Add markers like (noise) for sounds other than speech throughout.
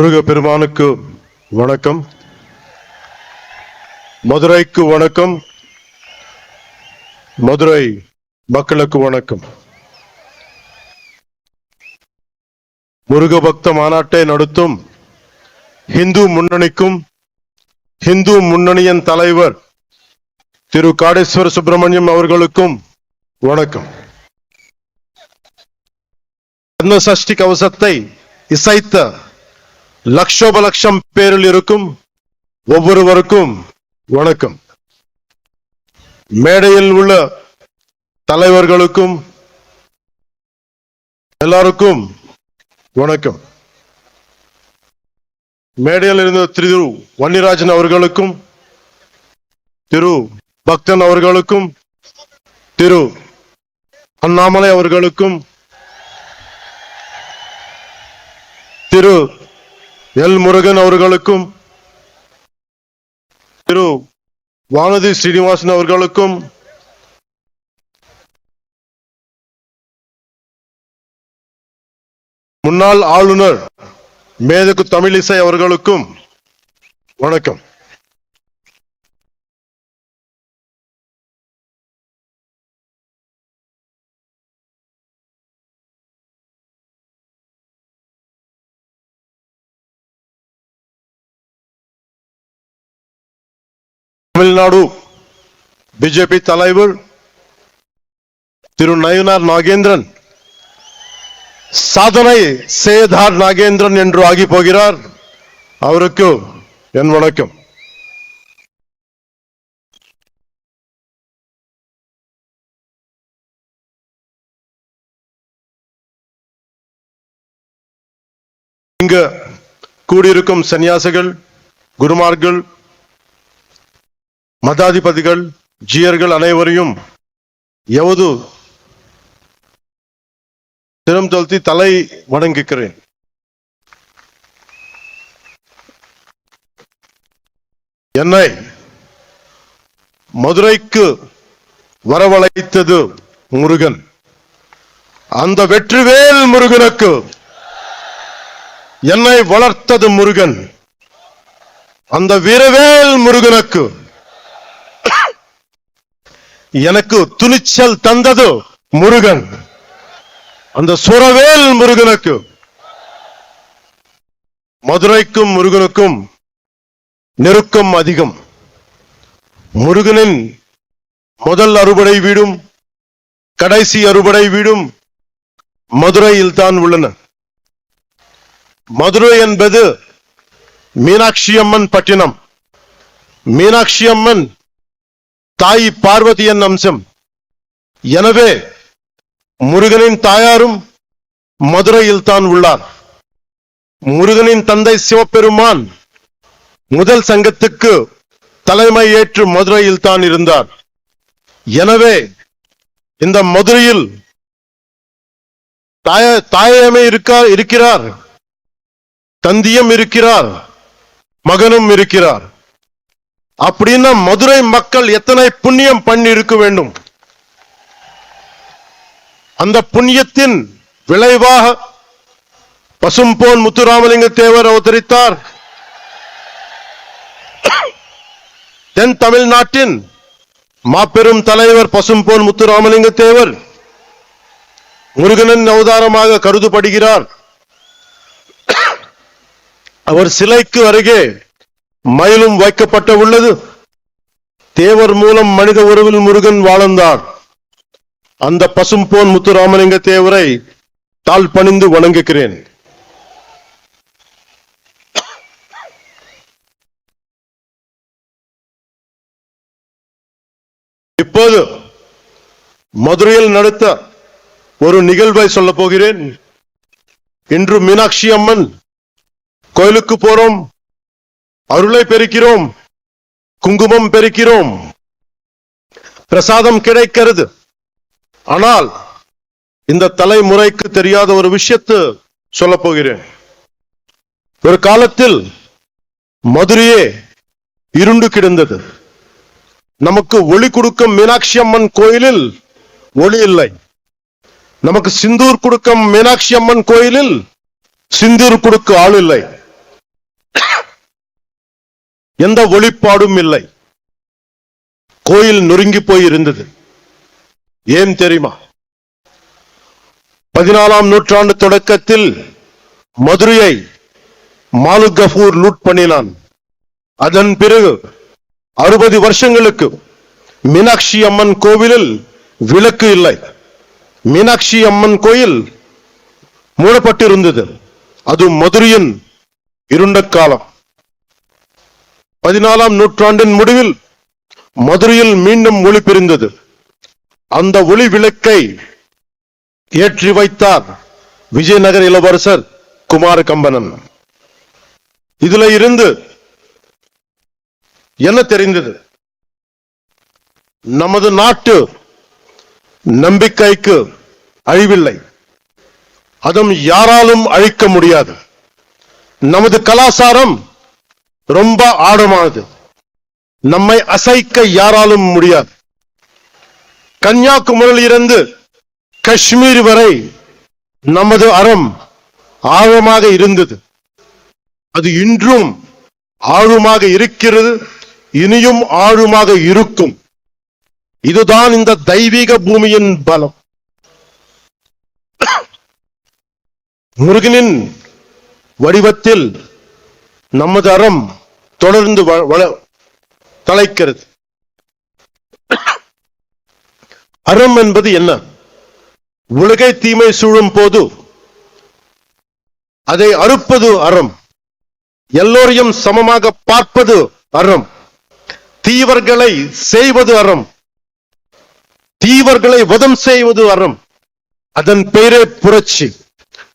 முருக பெருமானுக்கு வணக்கம். மதுரைக்கு வணக்கம். மதுரை மக்களுக்கு வணக்கம். முருக பக்த மாநாட்டை நடத்தும் இந்து முன்னணிக்கும் இந்து முன்னணியின் தலைவர் திரு காடேஸ்வர சுப்பிரமணியம் அவர்களுக்கும் வணக்கம். கந்த சஷ்டி கவசத்தை இசைத்த லட்சோபலட்சம் பேரில் இருக்கும் ஒவ்வொருவருக்கும் வணக்கம். மேடையில் உள்ள தலைவர்களுக்கும் எல்லாருக்கும் வணக்கம். மேடையில் இருந்த திரு வன்னிராஜன் அவர்களுக்கும் திரு பக்தன் அவர்களுக்கும் திரு அண்ணாமலை அவர்களுக்கும் திரு எல் முருகன் அவர்களுக்கும் திரு வானதி ஸ்ரீனிவாசன் அவர்களுக்கும் முன்னாள் ஆளுநர் மேதகு தமிழிசை அவர்களுக்கும் வணக்கம். தமிழ்நாடு பிஜேபி தலைவர் திரு நயனார் நாகேந்திரன். சாதனை சேதார் நாகேந்திரன் என்று ஆகி போகிறார். அவருக்கு என் வணக்கம். இங்கு கூடியிருக்கும் சன்னியாசிகள் குருமார்கள் மதாதிபதிகள் ஜியர்கள் அனைவரையும் எவது திறம் தொல்த்தி தலை வணங்குகிறேன். என்னை மதுரைக்கு வரவழைத்தது முருகன். அந்த வெற்றிவேல் முருகனுக்கு என்னை வளர்த்தது முருகன். அந்த வீரவேல் முருகனுக்கு எனக்கு துணிச்சல் தந்தது முருகன். அந்த சுரவேல் முருகனுக்கு. மதுரைக்கும் முருகனுக்கும் நெருக்கம் அதிகம். முருகனின் முதல் அறுபடை வீடும் கடைசி அறுபடை வீடும் மதுரையில் தான் உள்ளன. மதுரை என்பது மீனாட்சி அம்மன் பட்டினம். மீனாட்சி அம்மன் தாய் பார்வதியின் அம்சம். எனவே முருகனின் தாயாரும் மதுரையில் தான் உள்ளார். முருகனின் தந்தை சிவபெருமான் முதல் சங்கத்துக்கு தலைமை ஏற்று மதுரையில் தான் இருந்தார். எனவே இந்த மதுரையில் தாய தாயமே இருக்கா இருக்கிறார். தந்தியம் இருக்கிறார். மகனும் இருக்கிறார். அப்படின்னா மதுரை மக்கள் எத்தனை புண்ணியம் பண்ணி இருக்க வேண்டும்? அந்த புண்ணியத்தின் விளைவாக பசும்போன் முத்துராமலிங்க தேவர் அவதரித்தார். தென் தமிழ்நாட்டின் மாபெரும் தலைவர் பசும்போன் முத்துராமலிங்க தேவர் முருகனின் அவதாரமாக கருதப்படுகிறார். அவர் சிலைக்கு அருகே மயிலும் வைக்கப்பட்ட உள்ளது. தேவர் மூலம் மனித உறவில் முருகன் வாழ்ந்தார். அந்த பசும்போன் முத்துராமலிங்க தேவரை தாழ் பணிந்து வணங்குகிறேன். இப்போது மதுரையில் நடத்த ஒரு நிகழ்வை சொல்ல போகிறேன். இன்று மீனாட்சி அம்மன் கோயிலுக்கு போறோம். அருளை பெருக்கிறோம் குங்குமம் பெருக்கிறோம் பிரசாதம் கிடைக்கிறது. ஆனால் இந்த தலைமுறைக்கு தெரியாத ஒரு விஷயத்தை சொல்ல போகிறேன். ஒரு காலத்தில் மதுரையே இருண்டு கிடந்தது. நமக்கு ஒளி கொடுக்கும் மீனாட்சி அம்மன் கோயிலில் ஒளி இல்லை. நமக்கு சிந்தூர் கொடுக்கும் மீனாட்சி அம்மன் கோயிலில் சிந்தூர் கொடுக்க ஆள் இல்லை. எந்த ஒளிப்பாடும் இல்லை. கோயில் நொறுங்கி போய் இருந்தது. ஏன் தெரியுமா? பதினாலாம் நூற்றாண்டு தொடக்கத்தில் மதுரையை மாலு கஃபூர் லூட் பண்ணினான். அதன் பிறகு அறுபது வருஷங்களுக்கு மீனாட்சி அம்மன் கோவிலில் விளக்கு இல்லை. மீனாட்சி அம்மன் கோயில் மூடப்பட்டிருந்தது. அது மதுரையின் இருண்ட காலம். பதினாலாம் நூற்றாண்டின் முடிவில் மதுரையில் மீண்டும் ஒளி பிரிந்தது. அந்த ஒளி விளக்கை ஏற்றி வைத்தார் விஜயநகர் இளவரசர் குமார கம்பனன் இதுல இருந்து என்ன தெரிந்தது? நமது நாட்டு நம்பிக்கைக்கு அழிவில்லை. அதுவும் யாராலும் அழிக்க முடியாது. நமது கலாச்சாரம் ரொம்ப ஆழமானது. நம்மை அசைக்க யாராலும் முடியாது. கன்னியாகுமரியில் இருந்து காஷ்மீர் வரை நமது அறம் ஆழமாக இருந்தது. அது இன்றும் ஆழமாக இருக்கிறது இனியும் ஆழமாக இருக்கும். இதுதான் இந்த தெய்வீக பூமியின் பலம். முருகனின் வடிவத்தில் நமது அறம் தொடர்ந்து வ- வள- தலைக்கிறது. அறம் என்பது என்ன? உலகை தீமை சூழும் போது அதை அறுப்பது அறம். எல்லோரையும் சமமாக பார்ப்பது அறம். தீவர்களை செய்வது அறம். தீவர்களை வதம் செய்வது அறம். அதன் பெயரே புரட்சி.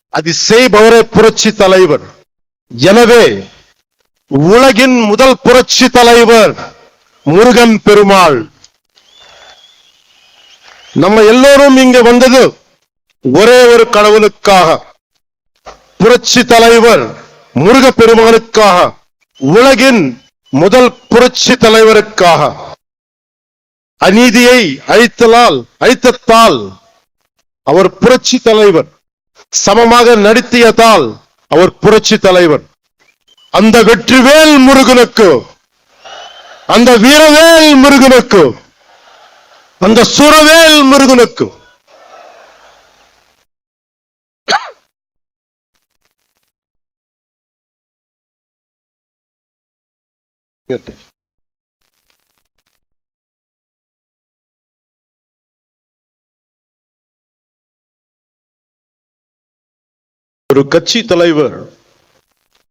அது செய்பவரே புரட்சி தலைவர். எனவே உலகின் முதல் புரட்சி தலைவர் முருகன் பெருமாள். நம்ம எல்லோரும் இங்க வந்தது ஒரே ஒரு கடவுளுக்காக. புரட்சி தலைவர் முருக பெருமானுக்காக உலகின் முதல் புரட்சி தலைவருக்காக. அநீதியை அழித்தலால் அழித்தத்தால் அவர் புரட்சி தலைவர். சமமாக நடத்தியதால் அவர் புரட்சி தலைவர். அந்த வெற்றிவேல் முருகனுக்கு அந்த வீரவேல் முருகனுக்கு அந்த சுரவேல் முருகனுக்கு. ஒரு கட்சி தலைவர்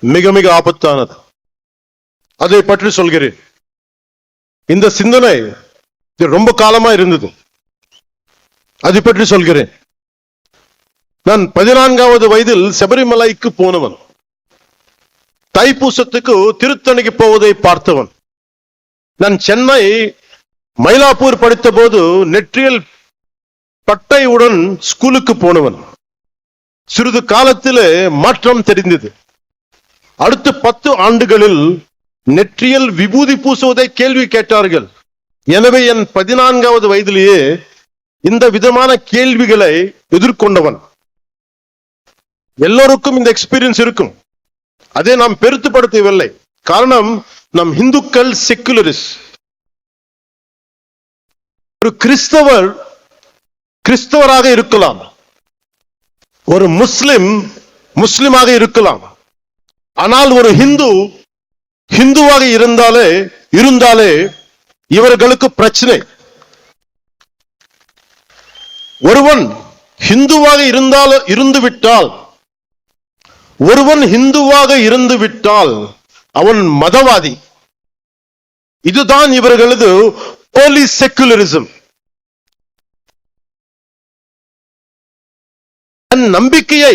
மிக மிக ஆபத்தானது. அதை பற்றி சொல்கிறேன். இந்த சிந்தனை இது ரொம்ப காலமா இருந்தது. அதை பற்றி சொல்கிறேன். நான் பதினான்காவது வயதில் சபரிமலைக்கு போனவன். தைப்பூசத்துக்கு திருத்தணிக்கு போவதை பார்த்தவன். நான் சென்னை மயிலாப்பூர் படித்த போது நெற்றியல் பட்டையுடன் ஸ்கூலுக்கு போனவன். சிறிது காலத்திலே மாற்றம் தெரிந்தது. அடுத்த பத்து ஆண்டுகளில் நெற்றியல் விபூதி பூசுவதை கேள்வி கேட்டார்கள். எனவே என் பதினான்காவது வயதிலேயே இந்த விதமான கேள்விகளை எதிர்கொண்டவன். எல்லோருக்கும் இந்த எக்ஸ்பீரியன்ஸ் இருக்கும். அதை நாம் பெருத்துப்படுத்தவில்லை. காரணம் நம் இந்துக்கள் செக்குலரிஸ் ஒரு கிறிஸ்தவர் கிறிஸ்தவராக இருக்கலாம். ஒரு முஸ்லிம் முஸ்லிமாக இருக்கலாம். ஆனால் ஒரு ஹிந்து ஹிந்துவாக இருந்தாலே இருந்தாலே இவர்களுக்கு பிரச்சனை. ஒருவன் ஹிந்துவாக இருந்தால் இருந்து விட்டால் ஒருவன் ஹிந்துவாக இருந்து விட்டால் அவன் மதவாதி. இதுதான் இவர்களது போலி செக்குலரிசம் தன் நம்பிக்கையை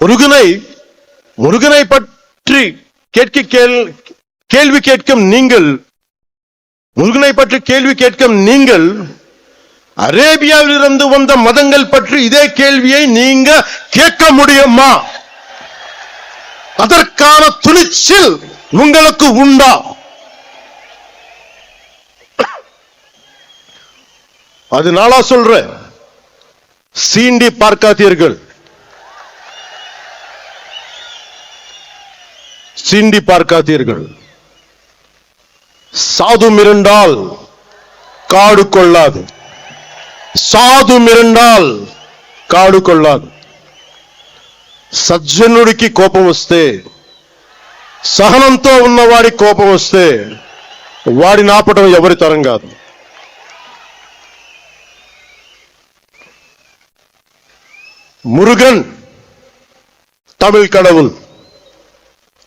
முருகனை முருகனை பற்றி கேட்க கேள் கேள்வி கேட்கும் நீங்கள் முருகனை பற்றி கேள்வி கேட்கும் நீங்கள் அரேபியாவில் இருந்து வந்த மதங்கள் பற்றி இதே கேள்வியை நீங்க கேட்க முடியுமா? அதற்கான துணிச்சல் உங்களுக்கு உண்டா? (clears throat) அது நாளா சொல்றேன் சீண்டி பார்க்காதீர்கள். சீண்டி பார்க்காதீர்கள் சாது மிரண்டால் காடு கொள்ளாது సాధు మిరండాల్ కాడు కొల్లాదు సజ్జనుడికి కోపం వస్తే సహనంతో ఉన్నవాడి కోపం వస్తే వాడి నాపటం ఎవరి తరం కాదు முருகன் தமிழ் கடவுள்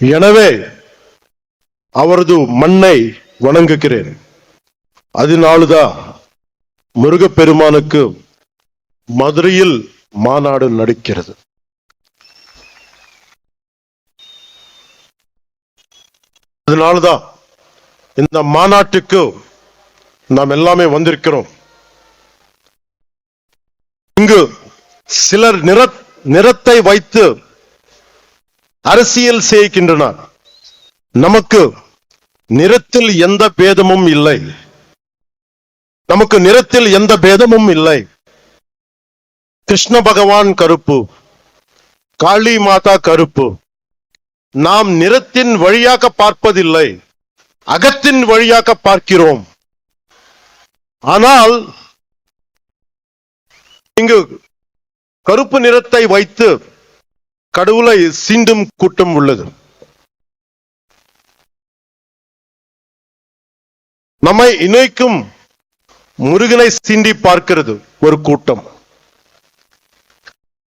எனவே அவரது மண்ணை வணங்குகிறேன். அதனாலதான் முருகப்பெருமானுக்கு மதுரையில் மாநாடு நடக்கிறது. அதனாலதான் இந்த மாநாட்டுக்கு நாம் எல்லாமே வந்திருக்கிறோம். இங்கு சிலர் நிற நிறத்தை வைத்து அரசியல் செய்கின்றனர் நமக்கு நிறத்தில் எந்த பேதமும் இல்லை. நமக்கு நிறத்தில் எந்த பேதமும் இல்லை. கிருஷ்ண பகவான் கருப்பு காளி மாதா கருப்பு. நாம் நிறத்தின் வழியாக பார்ப்பதில்லை. அகத்தின் வழியாக பார்க்கிறோம். ஆனால் இங்கு கருப்பு நிறத்தை வைத்து கடவுளை சீண்டும் கூட்டம் உள்ளது. நம்மை இணைக்கும் முருகனை சீண்டி பார்க்கிறது ஒரு கூட்டம்.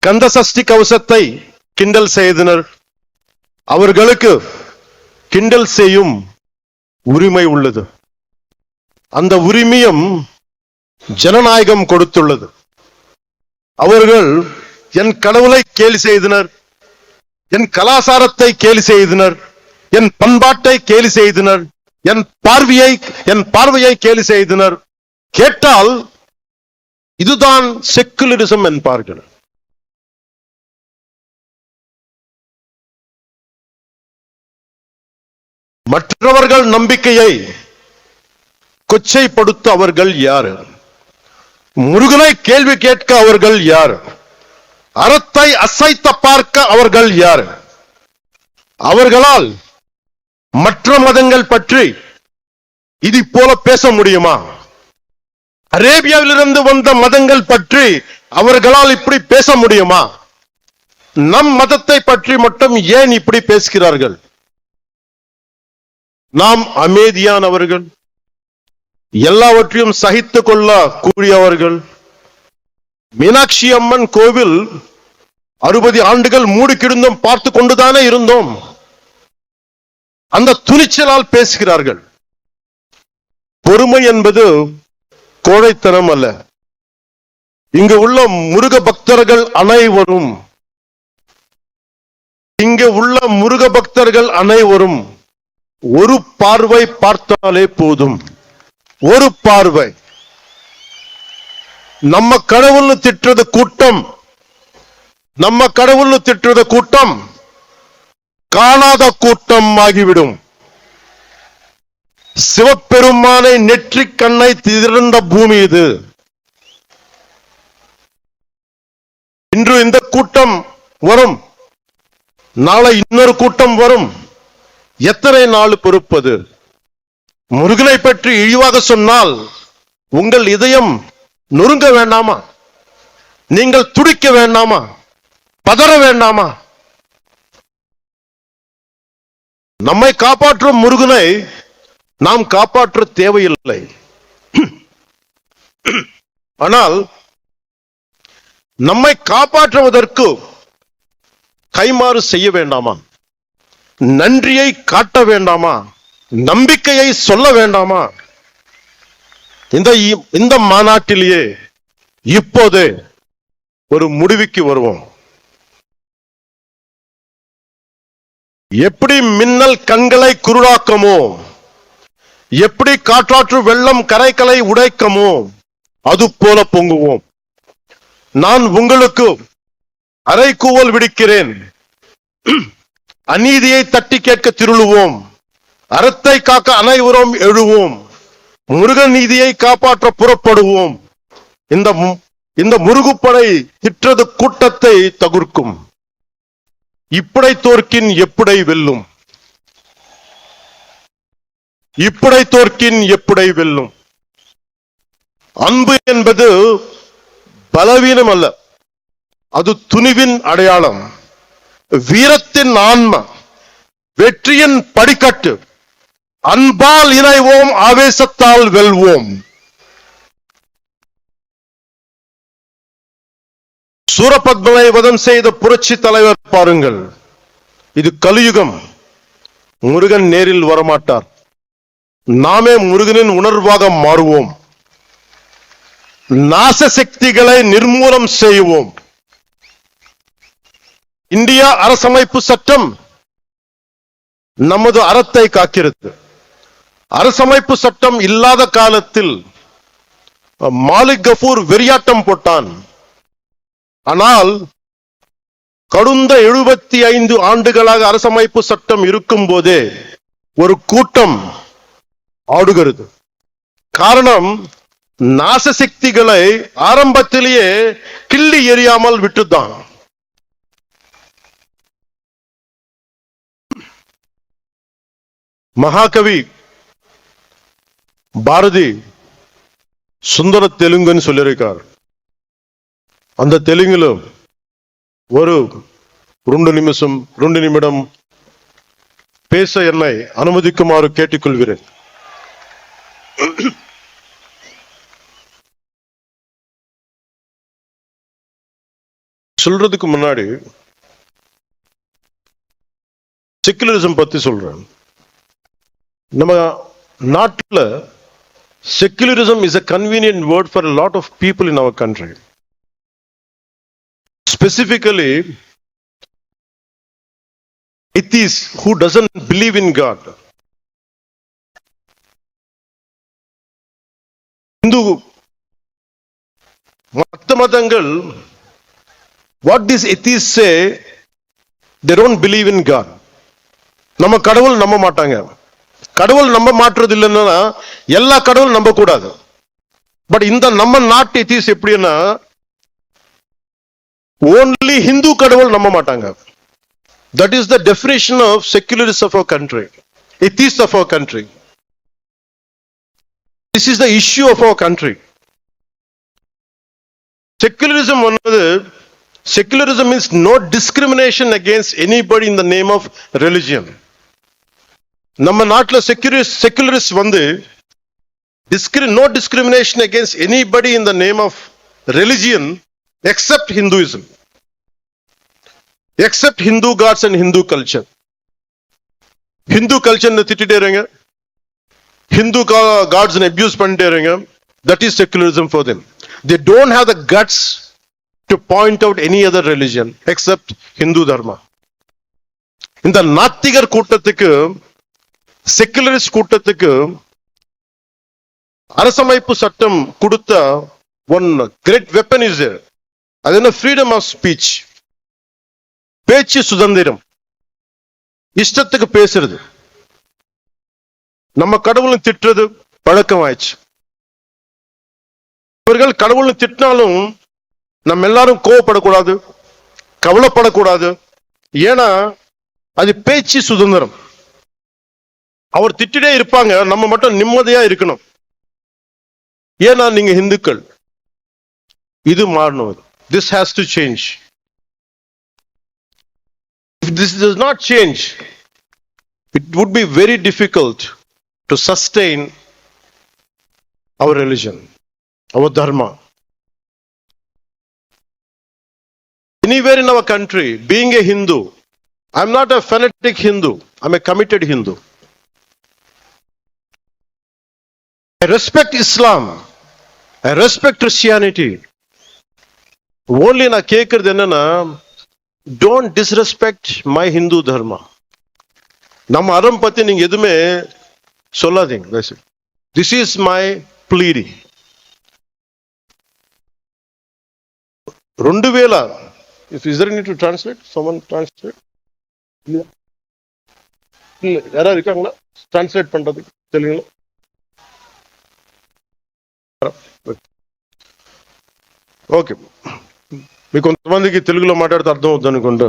கந்த சஷ்டி கவசத்தை கிண்டல் செய்தனர். அவர்களுக்கு கிண்டல் செய்யும் உரிமை உள்ளது. அந்த உரிமையும் ஜனநாயகம் கொடுத்துள்ளது. அவர்கள் என் கடவுளை கேலி செய்தனர். என் கலாசாரத்தை கேலி செய்தனர் என் பண்பாட்டை கேலி செய்தனர் என் பார்வையை என் பார்வையை கேலி செய்தனர். கேட்டால் இதுதான் செக்குலரிசம் என்பார்கள். மற்றவர்கள் நம்பிக்கையை கொச்சைப்படுத்த அவர்கள் யார்? முருகனை கேள்வி கேட்க அவர்கள் யார்? அறத்தை அசைத்த பார்க்க அவர்கள் யார்? அவர்களால் மற்ற மதங்கள் பற்றி இது போல பேச முடியுமா? அரேபியாவிலிருந்து வந்த மதங்கள் பற்றி அவர்களால் இப்படி பேச முடியுமா? நம் மதத்தை பற்றி மட்டும் ஏன் இப்படி பேசுகிறார்கள்? நாம் அமைதியானவர்கள் எல்லாவற்றையும் சகித்துக் கொள்ள கூடியவர்கள் மீனாட்சி அம்மன் கோவில் அறுபது ஆண்டுகள் மூடி கிடந்தும் பார்த்து கொண்டுதானே இருந்தோம். அந்த துணிச்சலால் பேசுகிறார்கள். பொறுமை என்பது கோழைத்தனம் அல்ல. இங்கு உள்ள முருக பக்தர்கள் அனைவரும் இங்கு உள்ள முருக பக்தர்கள் அனைவரும் ஒரு பார்வை பார்த்தாலே போதும். ஒரு பார்வை. நம்ம கடவுள்னு திட்டுறது கூட்டம். நம்ம கடவுள்னு திட்டுறது கூட்டம். காணாத கூட்டம் ஆகிவிடும். சிவபெருமானை நெற்றிக் கண்ணை திரண்ட பூமி இது. இன்று இந்த கூட்டம் வரும். நாளை இன்னொரு கூட்டம் வரும். எத்தனை நாள் பொறுப்பது? முருகனை பற்றி இழிவாக சொன்னால் உங்கள் இதயம் நொறுங்க வேண்டாமா? நீங்கள் துடிக்க வேண்டாமா? பதற வேண்டாமா? நம்மை காப்பாற்றும் முருகனை நாம் காப்பாற்ற தேவையில்லை. ஆனால் நம்மை காப்பாற்றுவதற்கு கைமாறு செய்ய வேண்டாமா? நன்றியை காட்ட வேண்டாமா? நம்பிக்கையை சொல்ல வேண்டாமா? இந்த இ- இந்த மாநாட்டிலேயே இப்போது ஒரு முடிவுக்கு வருவோம். எப்படி மின்னல் கண்களை குருடாக்கமோ எப்படி காற்றாற்று வெள்ளம் கரைகளை உடைக்கமோ அது போல பொங்குவோம். நான் உங்களுக்கு அரைக்கூவல் விடுக்கிறேன். அநீதியை தட்டி கேட்க திருளுவோம். அறத்தை காக்க அனைவரும் எழுவோம். முருகன் நீதியை காப்பாற்ற புறப்படுவோம். இந்த இந்த முருகுப்படை திற்றது கூட்டத்தை தகுர்க்கும். இப்படை தோற்கின் எப்படை வெல்லும்? இப்படை தோற்கின் எப்படை வெல்லும்? அன்பு என்பது பலவீனம் அல்ல அது துணிவின் அடையாளம். வீரத்தின் ஆன்ம வெற்றியின் படிக்கட்டு. அன்பால் இணைவோம் ஆவேசத்தால் வெல்வோம். சூரபத்மனை வதம் செய்த புரட்சி தலைவர் பாருங்கள். இது கலியுகம். முருகன் நேரில் வரமாட்டார். நாமே முருகனின் உணர்வாக மாறுவோம். நாச சக்திகளை நிர்மூலம் செய்வோம். இந்தியா அரசமைப்பு சட்டம் நமது அறத்தை காக்கிறது. அரசமைப்பு சட்டம் இல்லாத காலத்தில் மாலிக் கஃபூர் வெறியாட்டம் போட்டான். ஆனால் கடந்த எழுபத்தி ஐந்து ஆண்டுகளாக அரசமைப்பு சட்டம் இருக்கும் போதே ஒரு கூட்டம் ஆடுகிறது. காரணம் நாச சக்திகளை ஆரம்பத்திலேயே கிள்ளி எறியாமல் விட்டுதான் மகாகவி பாரதி சுந்தர தெலுங்குன்னு சொல்லியிருக்கார். அந்த தெலுங்குல ஒரு ரெண்டு நிமிஷம் ரெண்டு நிமிடம் பேச என்னை அனுமதிக்குமாறு கேட்டுக்கொள்கிறேன். சொல்றதுக்கு முன்னாடி செக்குலரிசம் பத்தி சொல்றேன். நம்ம நாட்டுல secularism is a convenient word for a lot of people in our country specifically atheists who doesn't believe in god Hindu மத்த மதங்கள் what these atheists say they don't believe in god நம்ம கடவுள் நம்ப மாட்டாங்க கடவுள் நம்ப மாற்றுறது இல்லைன்னா எல்லா கடவுளும் நம்ப கூடாது. பட் இந்த நம்ம நாட்டு தீஸ் எப்படின்னா ஓன்லி ஹிந்து கடவுள் நம்ப மாட்டாங்க. That is the definition of secularism of our country ethos of our country this is the issue of our country secularism வந்தது secularism means no discrimination against anybody in the name of religion நம்ம நாட்டுல secularism secularist வந்து discrimination no discrimination against anybody in the name of religion except Hinduism except Hindu gods and Hindu culture Hindu culture திட்டிட்டே இருங்க. Hindu gods abuse பண்ணிட்டே இருங்க. That is secularism for them they don't have the guts to point out any other religion except Hindu dharma இந்த நாத்திகர் கூட்டத்துக்கு secularist கூட்டத்துக்கு அரசமைப்பு சட்டம் கொடுத்த ஒன் கிரேட் வெப்பன் இஸ் அது என்ன? ஃப்ரீடம் ஆஃப் ஸ்பீச் பேச்சு சுதந்திரம். இஷ்டத்துக்கு பேசுறது. நம்ம கடவுளும் திட்டுறது பழக்கம் ஆயிடுச்சு இவர்கள் கடவுளும் திட்டினாலும் நம்ம எல்லாரும் கோவப்படக்கூடாது கவலைப்படக்கூடாது. ஏன்னா அது பேச்சு சுதந்திரம். அவர் திட்டே இருப்பாங்க நம்ம மட்டும் நிம்மதியா இருக்கணும் ஏன்னா நீங்க ஹிந்துக்கள் இது மாறணும் this has to change this does not change it would be very difficult to sustain our religion our dharma anywhere in our country, being a Hindu, I'm not a fanatic Hindu, I'm a committed Hindu. I respect Islam, I respect Christianity. Only நான் கேட்கறது என்னன்னா don't disrespect my Hindu Dharma நம்ம அறம் பத்தி நீங்க எதுவுமே சொல்லாதீங்க this is my ப்ளீடி రెండు వేల if is there need to translate someone translate இல்ல யாராவது இருக்காங்களா ట్రాన్స్లేట్ பண்றது తెలుగులో ఓకే. మీకు కొంతమందికి తెలుగులో మాట్లాడితే అర్థం అవుతుంది అనుకుంటా.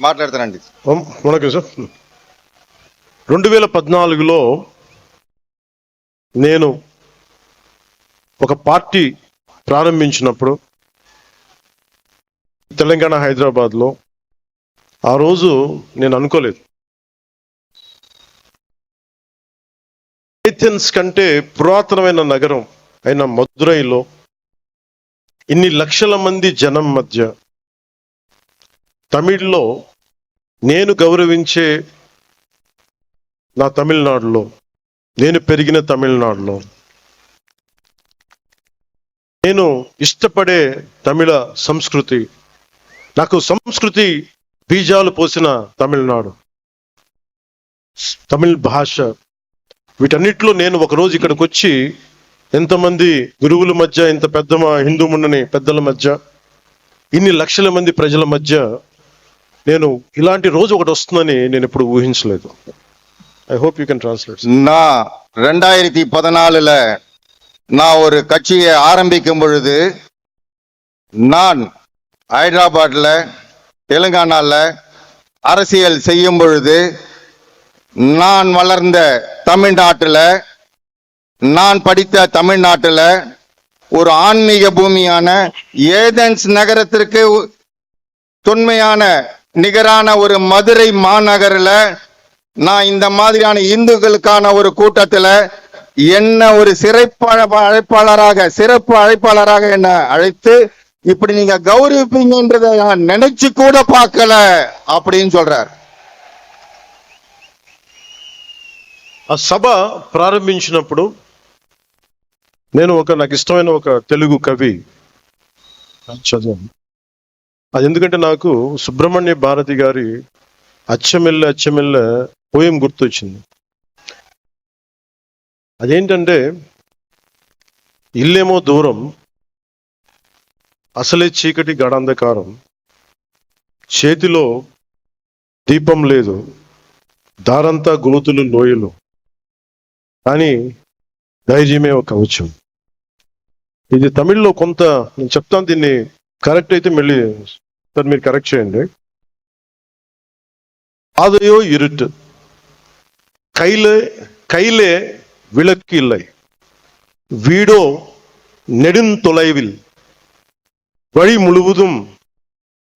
మాట్లాడతానండి. వణకం సార్. రెండు వేల పద్నాలుగులో నేను ఒక పార్టీ ప్రారంభించినప్పుడు తెలంగాణ హైదరాబాద్లో ఆ రోజు నేను అనుకోలేదు. ఏథెన్స్ కంటే పురాతనమైన నగరం అయిన మధురైలో ఇన్ని లక్షల మంది జనం మధ్య తమిళ్ళో నేను గౌరవించే నా తమిళనాడులో నేను పెరిగిన తమిళనాడులో నేను ఇష్టపడే తమిళ సంస్కృతి నాకు సంస్కృతి బీజాలు పోసిన తమిళనాడు. తమిళ్ భాష వీటన్నిటిలో నేను ఒక రోజు ఇక్కడికి వచ్చి ఎంతమంది గురువుల మధ్య ఇంత పెద్ద మా హిందూ ముండని పెద్దల మధ్య ఇన్ని లక్షల మంది ప్రజల మధ్య నేను ఇలాంటి రోజు ఒకటి వస్తుందని నేను ఎప్పుడు ఊహించలేదు I hope you can translate நான் ரெண்டாயிரத்தி பதினாலுல நான் ஒரு கட்சியை ஆரம்பிக்கும் பொழுது நான் ஹைதராபாத்ல தெலுங்கானால அரசியல் செய்யும் பொழுது நான் வளர்ந்த தமிழ்நாட்டில் நான் படித்த தமிழ்நாட்டில் ஒரு ஆன்மீக பூமியான ஏதென்ஸ் நகரத்திற்கு தொன்மையான நிகரான ஒரு மதுரை மாநகரில் நான் இந்த மாதிரியான இந்துக்களுக்கான ஒரு கூட்டத்தில் என்ன ஒரு சிறப்பு அழைப்பாளராக சிறப்பு அழைப்பாளராக என்ன அழைத்து இப்படி நீங்க கௌரவிப்பீங்கன்றத நான் நினைச்சு கூட பார்க்கல அப்படின்னு சொல்றாரு. ఆ సభ ప్రారంభించినప్పుడు నేను ఒక నాకు ఇష్టమైన ఒక తెలుగు కవి చదివాను అది ఎందుకంటే నాకు సుబ్రహ్మణ్య భారతి గారి అచ్చమెల్ల అచ్చమెల్ల పోయం గుర్తొచ్చింది. అదేంటంటే ఇల్లేమో దూరం అసలే చీకటి గడాంధకారం చేతిలో దీపం లేదు దారంతా గోతులు లోయలు కానీ ధైర్యమే ఒక కవచం ఇది తమిళ్లో కొంత నేను చెప్తాను దీన్ని కరెక్ట్ అయితే మళ్ళీ సార్ మీరు కరెక్ట్ చేయండి பாதையோ இருட்டு கையிலே கையிலே விளக்கு இல்லை வீடோ நெடுந்தொலைவில் வழி முழுவதும்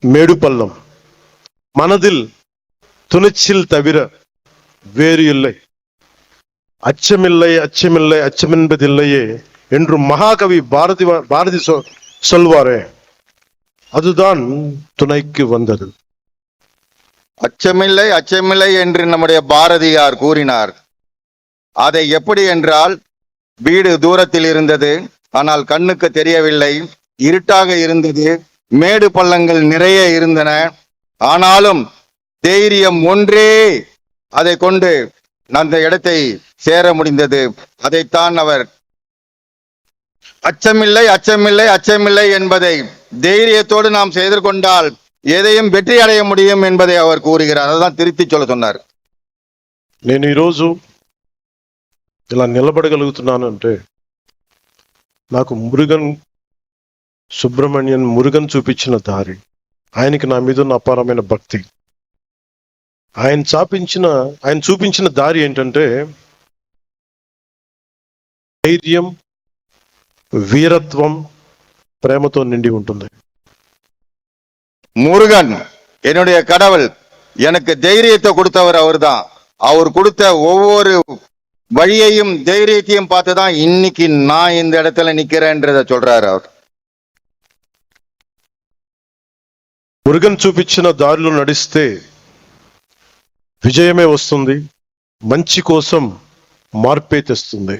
மேடு பள்ளம் மனதில் துணிச்சில் தவிர வேறு இல்லை அச்சமில்லை அச்சமில்லை அச்சமென்பதில்லையே என்று மகாகவி பாரதி பாரதி சொ- சொல்வாரே. அதுதான் துணைக்கு வந்தது. அச்சமில்லை அச்சமில்லை என்று நம்முடைய பாரதியார் கூறினார். அதை எப்படி என்றால் வீடு தூரத்தில் இருந்தது ஆனால் கண்ணுக்கு தெரியவில்லை இருட்டாக இருந்தது மேடு பள்ளங்கள் நிறைய இருந்தன. ஆனாலும் தைரியம் ஒன்றே அதை கொண்டு அந்த இடத்தை சேர முடிந்தது அதைத்தான் அவர் அச்சமில்லை அச்சமில்லை அச்சமில்லை என்பதை தைரியத்தோடு நாம் செய்து கொண்டால் எதையும் வெற்றி அடைய முடியும் என்பதை அவர் கூறுகிறார் அதான் திருத்தி சொல்ல சொன்னார் నేను ఈరోజు ఇలా నిలబడగలుగుతున్నాను అంటే నాకు మురుగన్ సుబ్రహ్మణ్యన్ మురుగన్ చూపించిన దారి ఆయనకి నా మీద ఉన్న అపారమైన భక్తి ఆయన చాపించిన ఆయన చూపించిన దారి ఏంటంటే ధైర్యం వీరత్వం ప్రేమతో నిండి ఉంటుంది முருகன் என்னுடைய கடவுள் எனக்கு தைரியத்தை கொடுத்தவர் அவர்தான் அவர் கொடுத்த ஒவ்வொரு வழியையும் தைரியத்தையும் பார்த்துதான் இன்னைக்கு நான் இந்த இடத்துல நிக்கிறேன்றத சொல்றாரு அவர் మురుగన్ చూపించిన దారిలో నడిస్తే విజయమే వస్తుంది మంచి కోసం మార్పే తెస్తుంది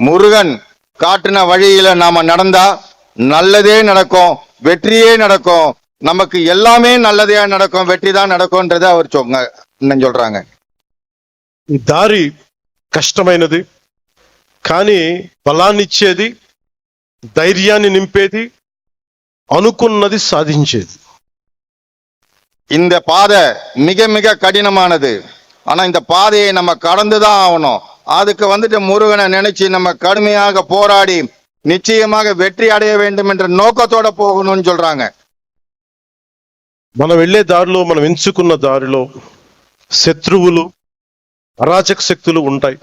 முருகன் காட்டின வழியில நாம நடந்தா நல்லதே நடக்கும் வெற்றியே நடக்கும் நமக்கு எல்லாமே நல்லதே நடக்கும் வெற்றி தான் நடக்கும்ன்றத அவர் சொங்க இன்னும் சொல்றாங்க ఈ దారి కష్టమైనది కానీ బలాన్నిచ్చేది ధైర్యాన్ని నింపేది అనుకున్నది సాధించేది இந்த பாதை மிக மிக கடினமானது ஆனா இந்த பாதையை நம்ம கடந்துதான் ஆகணும் அதுக்கு வந்துட்டு முருகனை நினைச்சு நம்ம கடுமையாக போராடி நிச்சயமாக வெற்றி அடைய வேண்டும் என்ற நோக்கத்தோட போகணும்னு சொல்றாங்க మనం వెళ్ళే దారిలో మనం ఎంచుకున్న దారిలో శత్రువులు అరాచక శక్తులు ఉంటాయి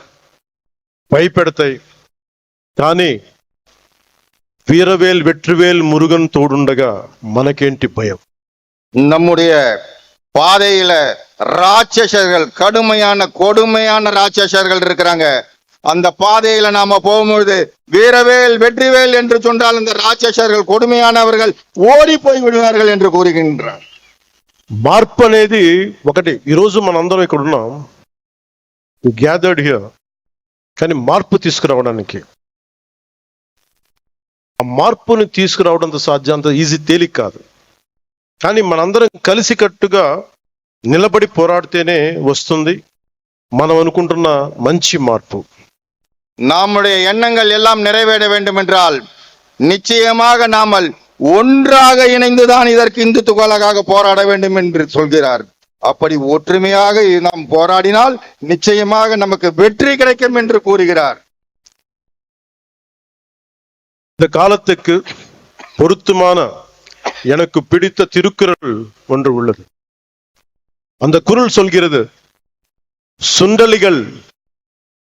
భయపెడతాయి కానీ వీరవేల్ వెట్రివేల్ మురుగన్ తోడుండగా మనకేంటి భయం நம்முடைய பாதையில ராட்சசர்கள் கடுமையான கொடுமையான ராட்சசர்கள் இருக்கிறாங்க அந்த பாதையில நாம போகும்பொழுது வீரவேல் வெற்றிவேல் என்று சொன்னால் அந்த ராட்சசர்கள் கொடுமையானவர்கள் ஓடி போய் விடுவார்கள் என்று கூறுகின்றார் మార్పు అనేది ఒకటి ఈరోజు మనందరం ఇక్కడ ఉన్నాం గ్యాదర్డ్ హియర్ కానీ మార్పు తీసుకురావడానికి ఆ మార్పుని తీసుకురావడంతో సాధ్యం అంత ఈజీ తేలిక కాదు కానీ మనందరం కలిసికట్టుగా నిలబడి పోరాడితేనే వస్తుంది మనం అనుకుంటున్న మంచి మార్పు நம்முடைய எண்ணங்கள் எல்லாம் நிறைவேற வேண்டும் என்றால் நிச்சயமாக நாமல் ஒன்றாக இணைந்துதான் இதற்கு இந்துத்துவலாக போராட வேண்டும் என்று சொல்கிறார் அப்படி ஒற்றுமையாக நாம் போராடினால் நிச்சயமாக நமக்கு வெற்றி கிடைக்கும் என்று கூறுகிறார் இந்த காலத்துக்கு பொருத்தமான எனக்கு பிடித்த திருக்குறள் ஒன்று உள்ளது. அந்த குரல் சொல்கிறது சுண்டலிகள்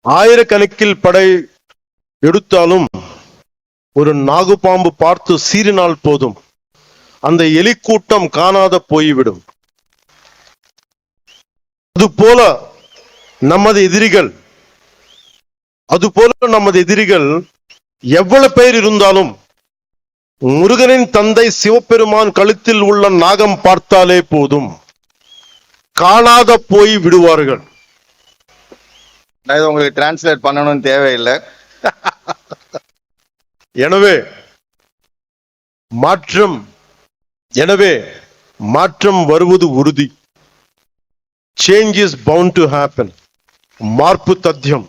ஆயிரக்கணக்கில் படை எடுத்தாலும் ஒரு நாகுபாம்பு பார்த்து சீறினால் போதும். அந்த எலிக்கூட்டம் காணாத போய்விடும். அதுபோல நமது எதிரிகள் அதுபோல நமது எதிரிகள் எவ்வளவு பேர் இருந்தாலும் முருகனின் தந்தை சிவபெருமான் கழுத்தில் உள்ள நாகம் பார்த்தாலே போதும் காணாத போய் விடுவார்கள் நான் இதை உங்களுக்கு டிரான்ஸ்லேட் பண்ணணும்னு தேவையில்லை எனவே மாற்றம் எனவே மாற்றம் வருவது ఉరుది change is bound to happen మార్పు తథ్యం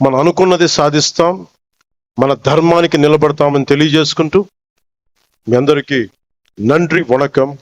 మనం అనుకున్నది సాధిస్తాం మన ధర్మానికి నిలబడతామని తెలియజేసుకుంటూ మీ అందరికీ నండ్రి వణకం.